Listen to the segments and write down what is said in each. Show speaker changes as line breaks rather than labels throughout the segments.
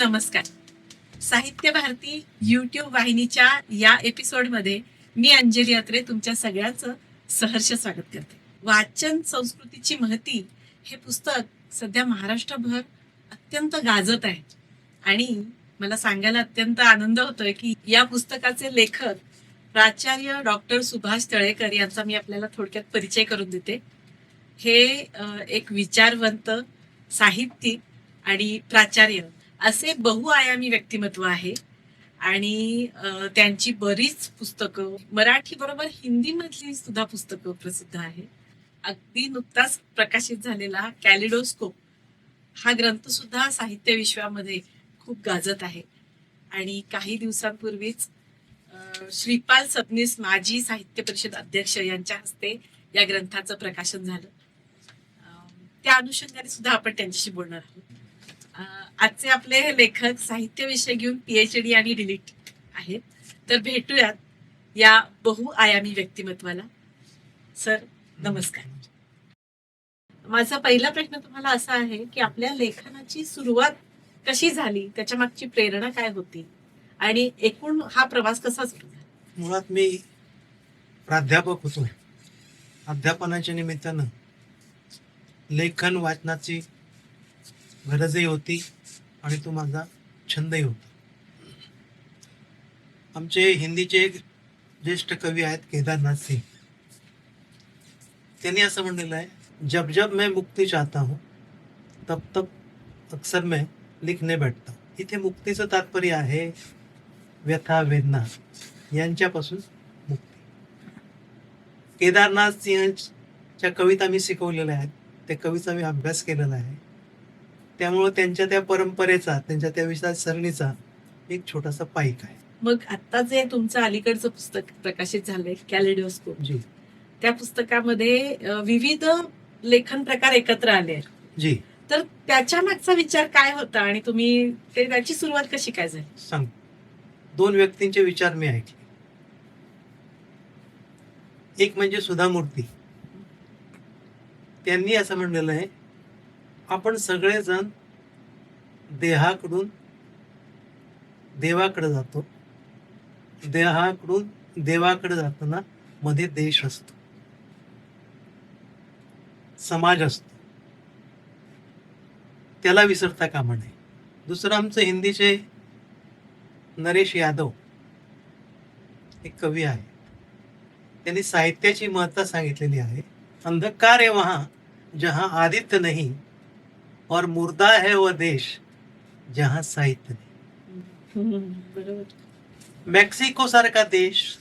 नमस्कार. साहित्य भारती युट्यूब वाहिनीच्या या एपिसोडमध्ये मी अंजली अत्रे तुमच्या सगळ्यांचं सहर्ष स्वागत करते. वाचन संस्कृतीची महती हे पुस्तक सध्या महाराष्ट्रभर अत्यंत गाजत आहे. आणि मला सांगायला अत्यंत आनंद होतोय की या पुस्तकाचे लेखक प्राचार्य डॉक्टर सुभाष तळेकर यांचा मी आपल्याला थोडक्यात परिचय करून देते. हे एक विचारवंत साहित्यिक आणि प्राचार्य असे बहुआयामी व्यक्तिमत्व आहे. आणि त्यांची बरीच पुस्तकं मराठी बरोबर हिंदी मधली सुद्धा पुस्तकं प्रसिद्ध आहे. अगदी नुकताच प्रकाशित झालेला कॅलिडोस्कोप हा ग्रंथ सुद्धा साहित्य विश्वामध्ये खूप गाजत आहे. आणि काही दिवसांपूर्वीच श्रीपाल सबनीस माजी साहित्य परिषद अध्यक्ष यांच्या हस्ते या ग्रंथाचं प्रकाशन झालं. त्या अनुषंगाने सुद्धा आपण त्यांच्याशी बोलणार आहोत. आजचे आपले हे लेखक साहित्य विषय घेऊन पीएच डी आणि डिलीट आहेत. तर भेटूयात या बहुआयामी व्यक्तिमत्वाला. सर नमस्कार. माझा पहिला प्रश्न तुम्हाला असा आहे की आपल्या लेखनाची सुरुवात कशी झाली? त्याच्या मागची प्रेरणा काय होती? आणि एकूण हा प्रवास कसा सुरू झाला?
मुळात मी प्राध्यापक होतो. अध्यापनाच्या निमित्तानं लेखन वाचनाची गरजही होती आणि तो माझा छंदही होता. आमचे हिंदीचे एक ज्येष्ठ कवी आहेत केदारनाथ सिंग त्यांनी असं म्हणलेलं आहे जब जब मैं मुक्ती चाहता हूँ तब तब अक्सर मैं लिखने बैठता इथे मुक्तीचं तात्पर्य आहे व्यथा वेदना यांच्यापासून मुक्ती. केदारनाथ सिंहच्या कविता मी शिकवलेल्या आहेत. त्या कवीचा मी अभ्यास केलेला आहे. त्यामुळं त्यांच्या त्या परंपरेचा त्यांच्या त्या विचार सरणीचा एक छोटासा पाईक आहे.
मग आता जे तुमचं अलीकडचं पुस्तक प्रकाशित झालंय कॅलिडोस्कोप.
जी.
त्या पुस्तकामध्ये विविध लेखन प्रकार एकत्र आले
जी.
तर त्याच्या मागचा विचार काय होता आणि तुम्ही ते त्याची सुरुवात कशी काय झाली?
सांग. दोन व्यक्तींचे विचार मी ऐकले. एक म्हणजे सुधा मूर्ती त्यांनी असं म्हणलेलं आहे आपण सगळेजण देहाकडून देवाकडे जातो. देहाकडून देवाकडे जाताना मध्ये देश असतो. समाज असतो. त्याला विसरता कामा नये. दुसरं आमचं हिंदीचे नरेश यादव एक कवी आहे. त्यांनी साहित्याची महत्ता सांगितलेली आहे. अंधकार आहे वहा. जहाँ आदित्य नहीं और मुर्दा है वह देश जहाँ साहित्य नहीं। मेक्सिको सारखा देश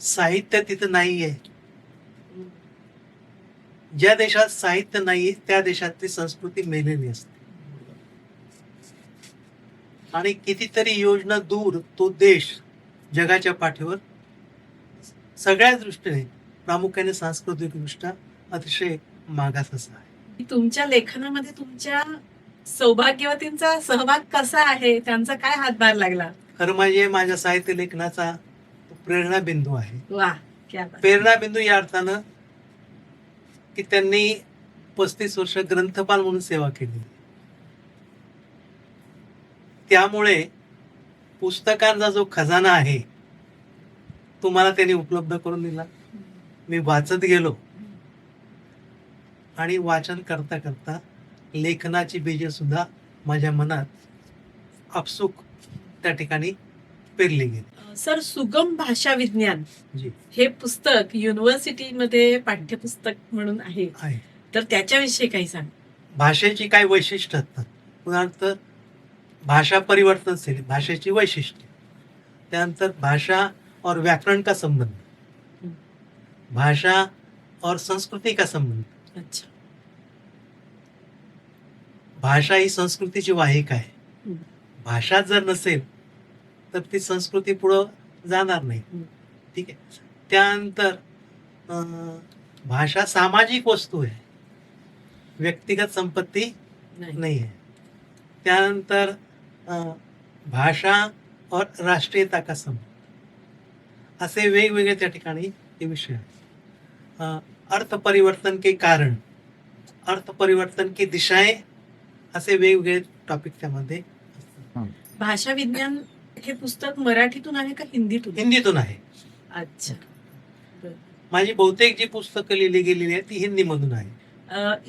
साहित्य तिथं नाहीये ज्या देशात साहित्य नाहीये त्या देशातली संस्कृती मेलेली असते। आणि कितीतरी योजना दूर तो देश जगाच्या पाठीवर सगळ्याच दृष्टीने प्रामुख्याने सांस्कृतिक दृष्ट्या अतिशय मागास असा आहे.
तुमच्या लेखनामध्ये तुमच्या सौभाग्यवतींचा सहभाग कसा आहे? त्यांचा काय हातभार लागला?
खरं म्हणजे माझ्या साहित्य लेखनाचा प्रेरणा बिंदू आहे. प्रेरणा बिंदू या अर्थानं की त्यांनी पस्तीस वर्ष ग्रंथपाल म्हणून सेवा केली. त्यामुळे पुस्तकांचा जो खजाना आहे तो मला त्यांनी उपलब्ध करून दिला. मी वाचत गेलो. आणि वाचन करता करता लेखनाची बीजे सुद्धा माझ्या मनात आपसूक त्या ठिकाणी पेरली गेली.
सर सुगम भाषा विज्ञान हे पुस्तक युनिव्हर्सिटीमध्ये पाठ्यपुस्तक म्हणून आहे.
आहे.
तर त्याच्याविषयी काही सांग.
भाषेची काय वैशिष्ट्य असतात? उदाहरणार्थ भाषा परिवर्तनशील भाषेची वैशिष्ट्य. त्यानंतर भाषा और व्याकरण का संबंध? भाषा और संस्कृती का संबंध।
अच्छा।
भाषा ही संस्कृतीची वाहिका आहे. भाषा जर नसेल तर ती संस्कृती पुढं जाणार नाही. ठीक आहे? त्यानंतर भाषा सामाजिक वस्तू आहे. व्यक्तिगत संपत्ती
नाही.
आहे. त्यानंतर भाषा और राष्ट्रीयता का संबंध? असे वेगवेगळे त्या ठिकाणी हे विषय आहेत. अर्थ परिवर्तन के कारण अर्थ परिवर्तन की दिशाए असे वेगवेगळे टॉपिक त्यामध्ये.
भाषा विज्ञान हे पुस्तक मराठीतून आहे का हिंदीतून?
हिंदीतून आहे.
अच्छा.
माझी बहुतेक जी पुस्तकं लिहिली गेलेली आहेत ती हिंदीमधून आहे.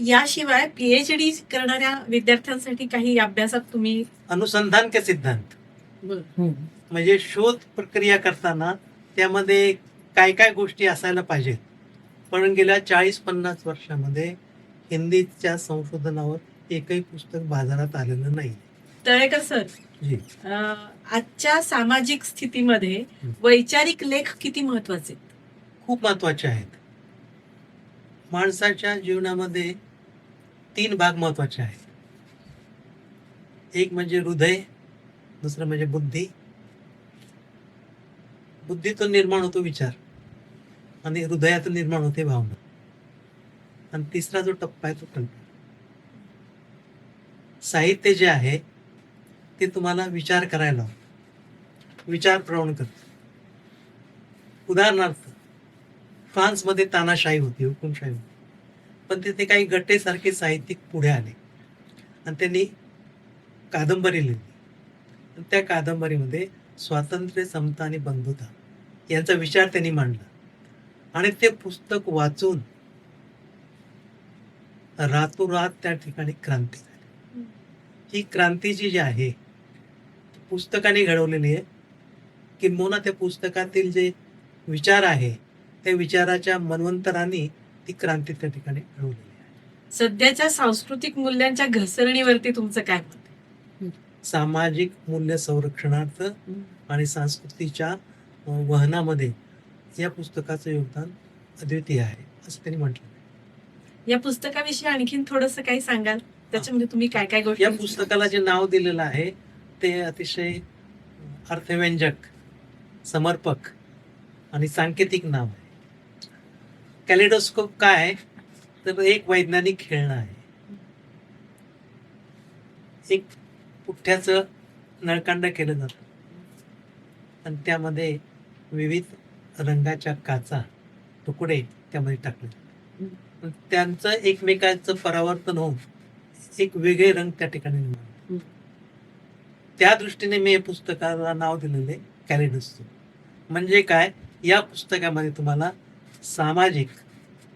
याशिवाय पीएचडी करणाऱ्या विद्यार्थ्यांसाठी काही अभ्यासात तुम्ही
अनुसंधान के सिद्धांत. म्हणजे शोध प्रक्रिया करताना त्यामध्ये काय काय गोष्टी असायला पाहिजेत. पण गेल्या चाळीस पन्नास वर्षामध्ये हिंदीच्या संशोधनावर एकही पुस्तक बाजारात आलेलं नाही.
तळेकर सर
जी.
आजच्या सामाजिक स्थितीमध्ये. वैचारिक लेख किती महत्त्वाचे?
खूप महत्त्वाचे आहेत. माणसाच्या जीवनामध्ये तीन भाग महत्त्वाचे आहेत. एक म्हणजे हृदय दुसरं म्हणजे बुद्धी. बुद्धीतून निर्माण होतो विचार. आणि हृदयातून निर्माण होते भावना. आणि तिसरा जो टप्पा आहे तो कल्पना साहित्य जे आहे ते तुम्हाला विचार करायला विचार प्रवण करत. उदाहरणार्थ फ्रान्समध्ये तानाशाही होती हुकुमशाही होती. पण तिथे काही गट्टेसारखे साहित्यिक पुढे आले. आणि त्यांनी कादंबरी लिहिली. त्या कादंबरीमध्ये स्वातंत्र्य समता आणि बंधुता यांचा विचार त्यांनी मांडला. आणि ते पुस्तक वाचून रातोरात त्या ठिकाणी क्रांती झाली. ही क्रांती जी जी आहे पुस्तकाने घडवलेली आहे. किंबहुना त्या पुस्तकातील जे विचार आहे त्या विचाराच्या मनवंतराने ती क्रांती त्या ठिकाणी घडवलेली आहे.
सध्याच्या सांस्कृतिक मूल्यांच्या घसरणीवरती तुमचं काय मत?
सामाजिक मूल्य संरक्षणार्थ आणि संस्कृतीच्या वहनामध्ये या पुस्तकाचं योगदान अद्वितीय आहे असं त्यांनी म्हटलं.
या पुस्तकाविषयी आणखीन थोडस काही सांगाल? त्याच्यामध्ये तुम्ही काय काय गोष्टी
या पुस्तकाला जे नाव दिलेलं आहे ते अतिशय अर्थव्यंजक समर्पक आणि सांकेतिक नाव आहे. कॅलिडोस्कोप काय? तर एक वैज्ञानिक खेळणं आहे. एक पुठ्ठ्याचं नळकांड केलं जातं. आणि त्यामध्ये विविध रंगाच्या काचा तुकडे त्यामध्ये टाकले. त्यांचं एकमेकांचं परावर्तन होऊन एक वेगळे रंग त्या ठिकाणी निर्माण. त्या दृष्टीने मी या पुस्तकाला नाव दिलेले कॅलिडोस्कोप म्हणजे काय या पुस्तकामध्ये तुम्हाला सामाजिक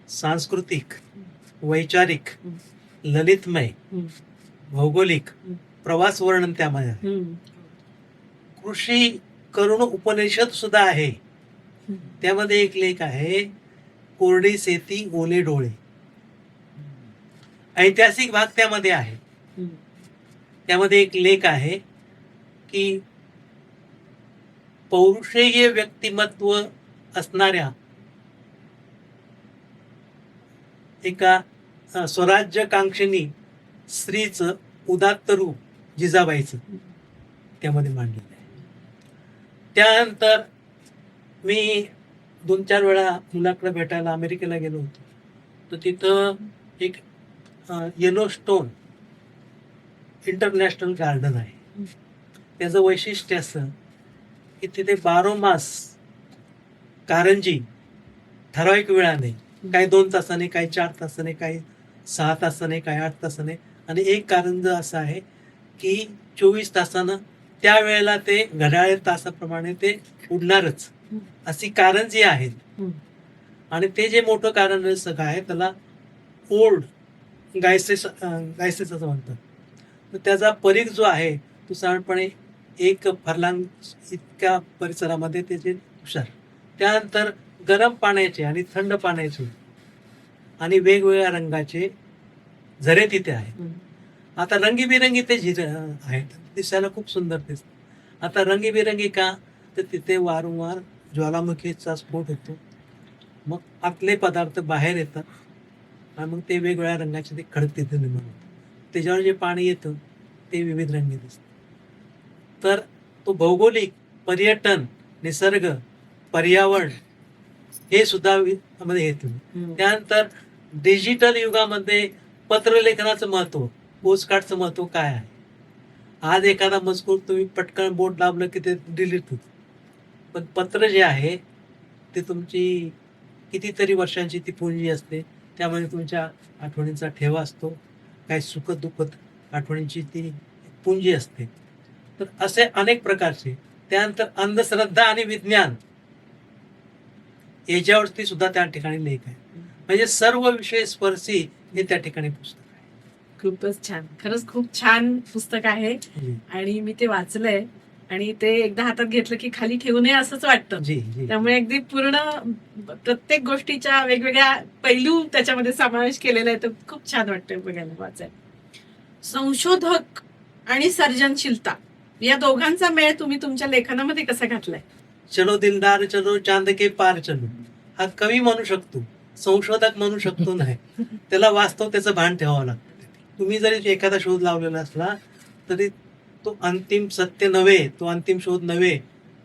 सांस्कृतिक वैचारिक ललितमय. भौगोलिक. प्रवास वर्णन त्यामध्ये. कृषी करुण उपनिषद सुद्धा आहे. त्यामध्ये एक लेख आहे कोरडी शेती ओले डोळे. ऐतिहासिक भाग त्यामध्ये आहे. त्यामध्ये एक लेख आहे की पौरुषेय व्यक्तिमत्व असणाऱ्या एका अ, स्वराज्यकांक्षिणी स्त्रीच उदात्त रूप जिजाबाईचं. त्यामध्ये मांडलेलं आहे. त्यानंतर मी दोन चार वेळा मुलाकडे भेटायला अमेरिकेला गेलो होतो. तर तिथं एक येलो स्टोन इंटरनॅशनल गार्डन आहे. त्याचं वैशिष्ट्य असं की तिथे बारोमास कारंजी ठराविक वेळाने काही दोन तासाने काही चार तासाने काही सहा तासाने काही आठ तासाने आणि एक कारंज असं आहे की चोवीस तासानं त्या वेळेला ते घड्याळ तासाप्रमाणे ते उडणारच. अशी कारंजी आहेत.
हम्म.
आणि ते जे मोठं कारण सगळं आहे त्याला ओल्ड गायसेस गायसेस असं म्हणतात. तर त्याचा परीघ जो आहे तो साधारणपणे एक फरलांग इतक्या परिसरामध्ये त्याचे हुशार. त्यानंतर गरम पाण्याचे आणि थंड पाण्याचे आणि वेगवेगळ्या रंगाचे झरे तिथे आहेत. आता रंगीबिरंगी ते झिर आहेत. दिसायला खूप सुंदर दिसत आता रंगीबिरंगी का? तर तिथे वारंवार ज्वालामुखीचा स्फोट होतो. मग आतले पदार्थ बाहेर येतात. आणि मग ते वेगवेगळ्या रंगाचे ते खडक तिथे निर्माण होतात. त्याच्यावर जे पाणी येतं ते विविध रंगी दिसतं तर तो भौगोलिक पर्यटन निसर्ग पर्यावरण हे सुद्धा मध्ये येतो. त्यानंतर डिजिटल युगामध्ये पत्रलेखनाचं महत्त्व पोस्टकार्डचं महत्त्व काय आहे? आज एखादा मजकूर तुम्ही पटकन बोट दाबलं की ते डिलीट होत. पण पत्र जे आहे ते तुमची कितीतरी वर्षांची ती पुंजी असते. त्यामुळे तुमच्या आठवणींचा ठेवा असतो. काही दुःखद आठवणींची ती पुंजी असते. तर असे अनेक प्रकारचे त्यानंतर अंधश्रद्धा आणि विज्ञान याच्यावरती सुद्धा त्या ठिकाणी लेख आहे. म्हणजे सर्व विषय स्पर्शी हे त्या ठिकाणी पुस्तक
खूपच छान. खरंच खूप छान पुस्तक आहे. आणि मी ते वाचलंय. आणि ते एकदा हातात घेतलं की खाली ठेवू नये असंच वाटतं. त्यामुळे अगदी पूर्ण प्रत्येक गोष्टीच्या वेगवेगळ्या पैलू त्याच्यामध्ये समावेश केलेला आहे. तर खूप छान वाटतंय बघायला वाचायला संशोधक आणि सर्जनशीलता या दोघांचा मेळ तुम्ही तुमच्या लेखनामध्ये कसा घातलाय?
चलो दिलदार चलो चांद के पार चलो. हा कवी म्हणू शकतो संशोधक म्हणू शकतो नाही. त्याला वास्तव त्याचं भान ठेवावं लागतं. तुम्ही जरी एखादा शोध लावलेला असला तरी तो अंतिम सत्य नव्हे तो अंतिम शोध नव्हे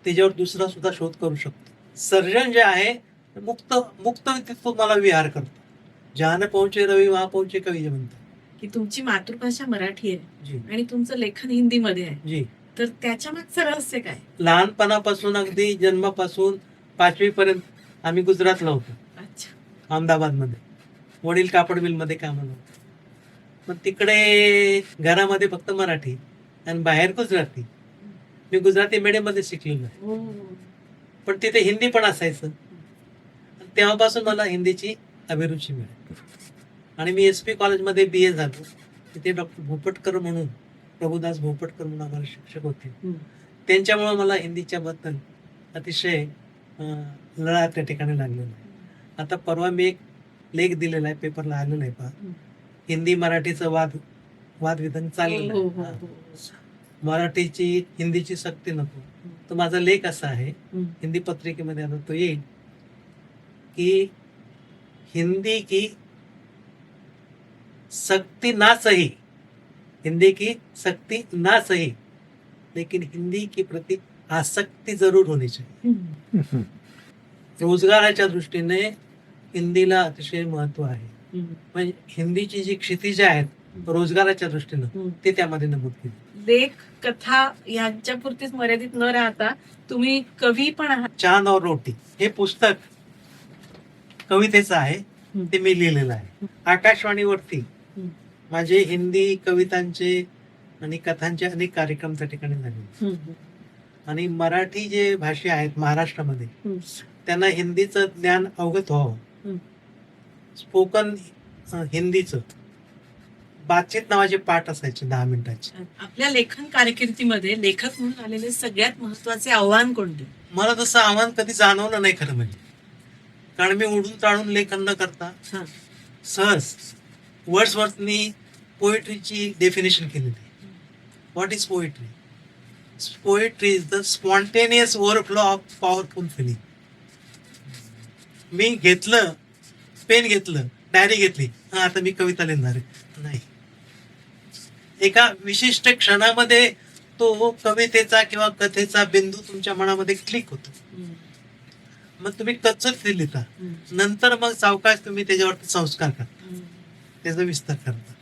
त्याच्यावर दुसरा सुद्धा शोध करू शकतो. सर्जन जे आहे मुक्त मुक्त तो मला विहार करतो. जहान पोहोचे रवी वहा पोहोचे कवी म्हणतात.
की तुमची मातृभाषा मराठी आहे आणि तुमचं लेखन हिंदीमध्ये आहे.
जी.
तर त्याच्या मागचं रहस्य काय?
लहानपणापासून अगदी जन्मापासून पाचवी पर्यंत आम्ही गुजरातला होतो.
अच्छा.
अहमदाबादमध्ये. वडील कापड मिलमध्ये कामाला होते. मग तिकडे घरामध्ये फक्त मराठी. आणि बाहेर गुजराती मी गुजराती medium मध्ये शिकलेलो आहे
हो.
पण तिथे हिंदी पण असायचं. तेव्हापासून मला हिंदीची अभिरुची मिळाली. आणि मी एस पी कॉलेजमध्ये बी ए झालो. तिथे डॉक्टर भोपटकर म्हणून प्रभुदास भोपटकर म्हणून आम्हाला शिक्षक होते. त्यांच्यामुळे मला हिंदीच्या बद्दल अतिशय लळा त्या ठिकाणी लागलेला आहे. आता परवा मी एक लेख दिलेला आहे पेपरला आलेला आहे पहा. हिंदी मराठीचं वाद वादविधान चाललेलं
हो, हो,
आहे
हो.
मराठीची हिंदीची सक्ती नको तर माझा लेख असा आहे. हिंदी पत्रिकेमध्ये आता तो येईल की हिंदी की सक्ती ना सही हिंदी की सक्ती ना सही लेकिन हिंदी की प्रति आसक्ती जरूर होनी चाहिए. रोजगाराच्या दृष्टीने हिंदीला अतिशय महत्त्व आहे. म्हणजे हिंदीची जी क्षितिजे आहेत रोजगाराच्या दृष्टीनं. ते त्यामध्ये नमूद केले
लेख कथा यांच्या पुरतीच मर्यादित न राहता तुम्ही कवी पण आहात
चांद और रोटी हे पुस्तक कवितेचं आहे. ते मी लिहिलेलं आहे आकाशवाणीवरती. माझे हिंदी कवितांचे आणि कथांचे अनेक कार्यक्रम त्या ठिकाणी झाले. आणि मराठी जे भाषे आहेत महाराष्ट्रामध्ये. त्यांना हिंदीचं ज्ञान अवगत व्हावं. स्पोकन हिंदीचं बातचीत नावाचे पाठ असायचे दहा मिनिटाचे.
आपल्या लेखन कारकिर्दीमध्ये लेखक म्हणून आलेले सगळ्यात महत्त्वाचे आव्हान कोणते?
मला तसं आव्हान कधी जाणवलं नाही खरं म्हणजे. कारण मी उडून टाळून लेखन न करता. सहज वर्ड्सवर्थनी पोएट्रीची डेफिनेशन केलेली. What is poetry poetry is the spontaneous overflow of powerful feeling मी घेतलं पेन घेतलं डायरी घेतली. हा आता मी कविता लिहिणार आहे. नाही. एका विशिष्ट क्षणामध्ये तो कवितेचा किंवा कथेचा बिंदू तुमच्या मनामध्ये क्लिक होतो. मग तुम्ही कच्चच ते लिहिता. नंतर मग सावकाश तुम्ही त्याच्यावरती संस्कार करता. त्याचा विस्तार करता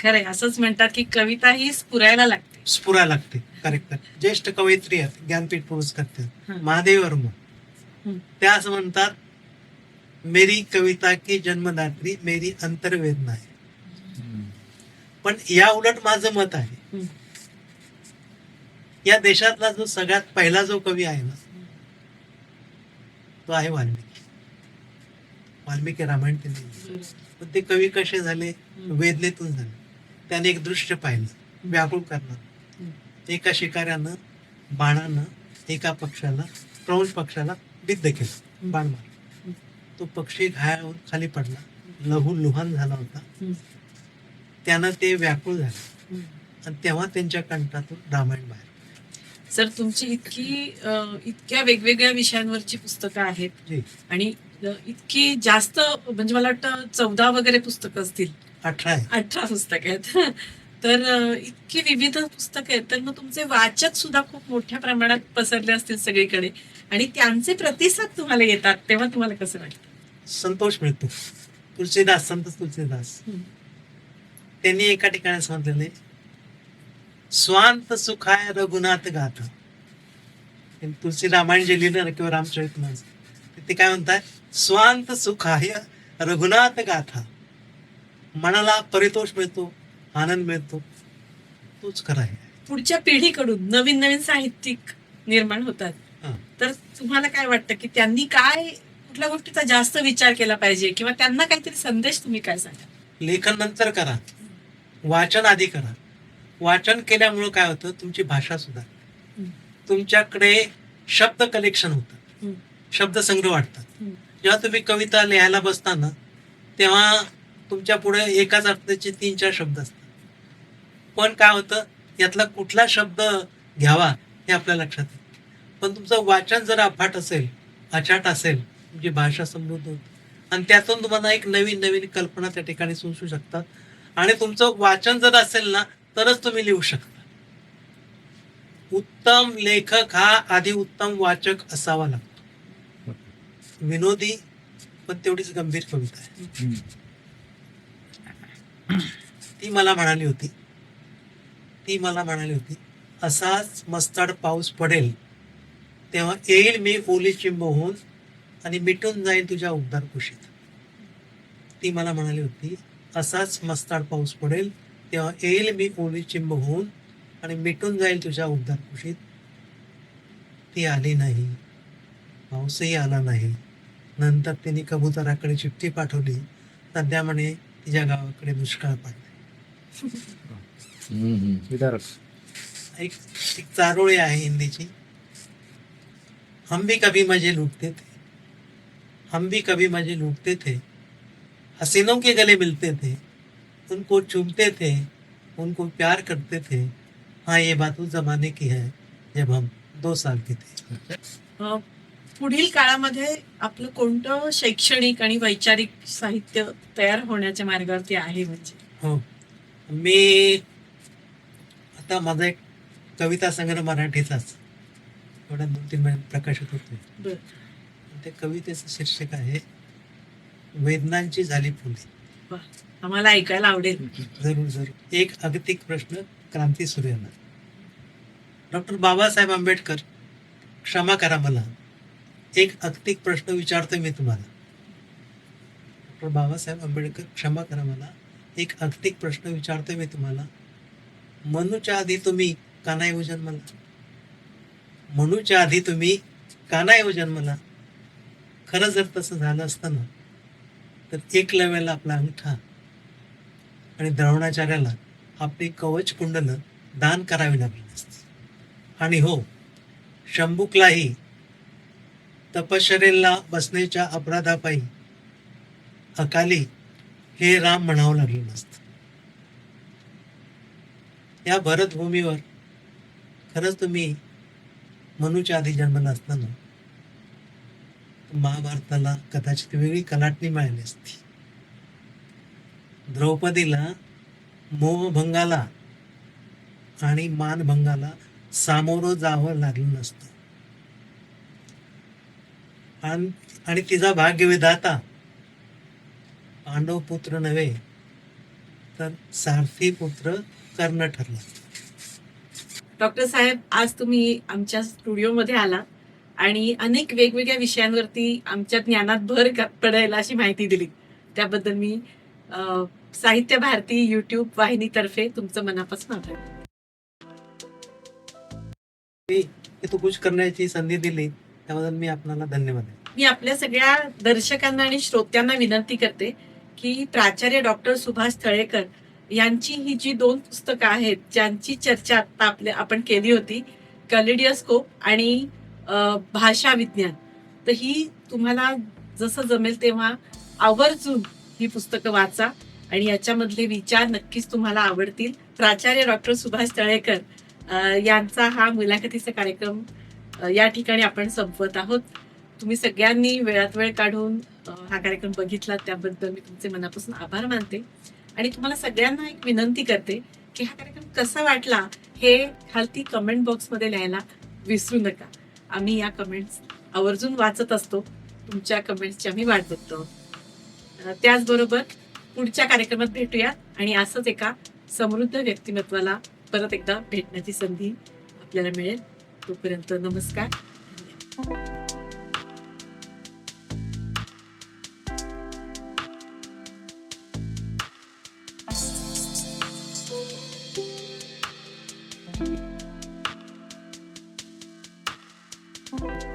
खरंय असंच म्हणतात की कविता ही स्फुरायला लागते
स्फुरा लागते करेक्ट ज्येष्ठ कवयित्री आहेत ज्ञानपीठ पुरस्कार. महादेव वर्मा. त्या असं म्हणतात मेरी कविता की जन्मदात्री मेरी अंतर्वेदना आहे पण या उलट माझं मत आहे. या देशातला जो सगळ्यात पहिला जो कवी आहे ना तो आहे वाल्मिकी वाल्मिकी रामायण त्यांनी. पण ते कवी कसे झाले. वेदनेतून झाले त्याने एक दृश्य पाहिलं व्याकुळ करणार. एका शिकाऱ्यानं बाणानं एका पक्षाला प्रौंश पक्षाला बिद्ध केलं बाण मार. तो पक्षी होऊन खाली पडला लहू लुहान झाला होता. त्यानं ते व्याकुळ झालं. आणि तेव्हा त्यांच्या कंठातून रामायण बाहेर
सर तुमची इतकी इतक्या वेगवेगळ्या विषयांवरची पुस्तकं आहेत आणि इतकी जास्त म्हणजे मला वाटतं चौदा वगैरे पुस्तकं असतील.
अठरा
अठरा पुस्तकं आहेत. तर इतकी विविध पुस्तकं आहेत. तर मग तुमचे वाचक सुद्धा खूप मोठ्या प्रमाणात पसरले असतील सगळीकडे. आणि त्यांचे प्रतिसाद तुम्हाला येतात तेव्हा तुम्हाला कसं वाटतं?
संतोष मिळतो. तुलसीदास संत तुलसीदास.
हं.
त्यांनी एका ठिकाणी सांगितलेले स्वांत सुखाय रघुनाथ गाथ. त्यांनी तुलसी रामायण जे लिहिलं ना किंवा रामचरित ते काय म्हणतात? स्वांत सुखाय रघुनाथ गाथा. मनाला परितोष मिळतो आनंद मिळतो तोच खरा आहे.
पुढच्या पिढीकडून नवीन नवीन साहित्यिक निर्माण होतात. तर तुम्हाला काय वाटतं की त्यांनी काय कुठल्या गोष्टीचा जास्त विचार केला पाहिजे? किंवा त्यांना काहीतरी संदेश तुम्ही काय सांगा
लेखन नंतर करा. वाचन आधी करा. वाचन केल्यामुळं काय होतं? तुमची भाषा सुद्धा
हम्म.
तुमच्याकडे शब्द कलेक्शन होतं. शब्द संग्रह वाटतात. जेव्हा तुम्ही कविता लिहायला बसताना तेव्हा तुमच्यापुढे एकाच अर्थाचे तीन चार शब्द असतात. पण काय होतं? यातला कुठला शब्द घ्यावा हे आपल्या लक्षात येतं. पण तुमचं वाचन जर अफाट असेल अचाट असेल तुमची भाषा समृद्ध होते. आणि त्यातून तुम्हाला एक नवीन नवीन कल्पना त्या ठिकाणी सुचू शकतात. आणि तुमचं वाचन जर असेल ना तरच तुम्ही लिहू शकता. उत्तम लेखक हा आधी उत्तम वाचक असावा लागतो. विनोदी पण तेवढीच गंभीर कविता आहे. ती मला म्हणाली होती. ती मला म्हणाली होती असाच मस्ताड पाऊस पडेल तेव्हा येईल मी ओली चिंब होऊन आणि मिटून जाईल तुझ्या उबदार कुशीत. ती मला म्हणाली होती असाच मस्ताड पाऊस पडेल तेव्हा येईल मी ओली चिंब होऊन आणि मिटून जाईल तुझ्या उबदार कुशीत. ती आली नाही. पाऊसही आला नाही. नंतर तिने कबुतराकडे चिठ्ठी पाठवली. सध्या म्हणे तिच्या गावाकडे दुष्काळ पडला
विदारक.
एक एक चारोळी आहे हिंदीची. हम भी कभी मजे लूटते थे. हम भी कभी मजे लूटते थे. हसीनों के गले मिलते थे उनको चूमते थे उनको प्यार करते थे। हाँ ये बात उस जमाने की है जब हम दो साल के थे।
पुढील काळामध्ये आपलं कोणतं शैक्षणिक आणि वैचारिक साहित्य तयार होण्याच्या मार्गावरती आहे म्हणजे?
हो. मी आता माझा एक कविता संग्रह मराठीचाच थोड्या दोन तीन महिन्यात प्रकाशित
बर.
त्या कवितेचं शीर्षक आहे वेदनांची झाली फुले.
आम्हाला ऐकायला आवडेल.
जरूर जरूर. एक अगतिक प्रश्न क्रांती सूर्याला डॉक्टर बाबासाहेब आंबेडकर क्षमा करा मला. एक अगतिक प्रश्न विचारतोय मी तुम्हाला. डॉक्टर बाबासाहेब आंबेडकर क्षमा करा मला. एक अगतिक प्रश्न विचारतोय मी तुम्हाला. मनूच्या आधी तुम्ही का नाही जन्मला. मनूच्या आधी तुम्ही का नाही जन्मला. खरं जर तसं झालं असतं ना तर एकलव्याला आपला अंगठा. आणि द्रोणाचार्याला आपली कवच कुंडलं दान करावी लागली असती. आणि हो शंभुकलाही तपश्चरेला बसण्याच्या अपराधापायी अकाली हे राम म्हणावं लागलं नसतं. या भरतभूमीवर खरंच तुम्ही मनूच्या आधी जन्मला असताना महाभारताला कदाचित वेगळी कलाटणी मिळाली असती. द्रौपदीला मोहभंगाला आणि मानभंगाला सामोरं जावं लागलं नसतं. आणि आणि तिचा भाग्यविधाता पांडव पुत्र नव्हे तर सारथी पुत्र कर्ण ठरला
डॉक्टर साहेब आज तुम्ही आमच्या स्टुडिओमध्ये आला. आणि अनेक वेगवेगळ्या विषयांवरती आमच्या ज्ञानात भर पडेल अशी माहिती दिली. त्याबद्दल मी साहित्य भारती युट्यूब वाहिनीतर्फे तुमचं मनापासून आभार.
तू कुछ करण्याची संधी दिली त्याबद्दल मी आपणाला धन्यवाद
मी आपल्या सगळ्या दर्शकांना आणि श्रोत्यांना विनंती करते की प्राचार्य डॉक्टर सुभाष तळेकर यांची ही जी दोन पुस्तकं आहेत ज्यांची चर्चा आता आपल्या आपण केली होती कलिडियोस्कोप आणि भाषा विज्ञान. तर ही तुम्हाला जसं जमेल तेव्हा आवर्जून ही पुस्तकं वाचा आणि याच्यामधले विचार नक्कीच तुम्हाला आवडतील. प्राचार्य डॉक्टर सुभाष तळेकर यांचा हा मुलाखतीचा कार्यक्रम या ठिकाणी आपण संपवत आहोत. तुम्ही सगळ्यांनी वेळात वेळ काढून हा कार्यक्रम बघितला त्याबद्दल मी तुमचे मनापासून आभार मानते. आणि तुम्हाला सगळ्यांना एक विनंती करते की हा कार्यक्रम कसा वाटला हे खालती कमेंट बॉक्समध्ये लिहायला विसरू नका. आम्ही या कमेंट्स आवर्जून वाचत असतो. तुमच्या कमेंट्सची आम्ही वाट बघतो. त्याचबरोबर पुढच्या कार्यक्रमात भेटूया आणि असंच एका समृद्ध व्यक्तिमत्वाला परत एकदा भेटण्याची संधी आपल्याला मिळेल. तोपर्यंत नमस्कार. Thank you.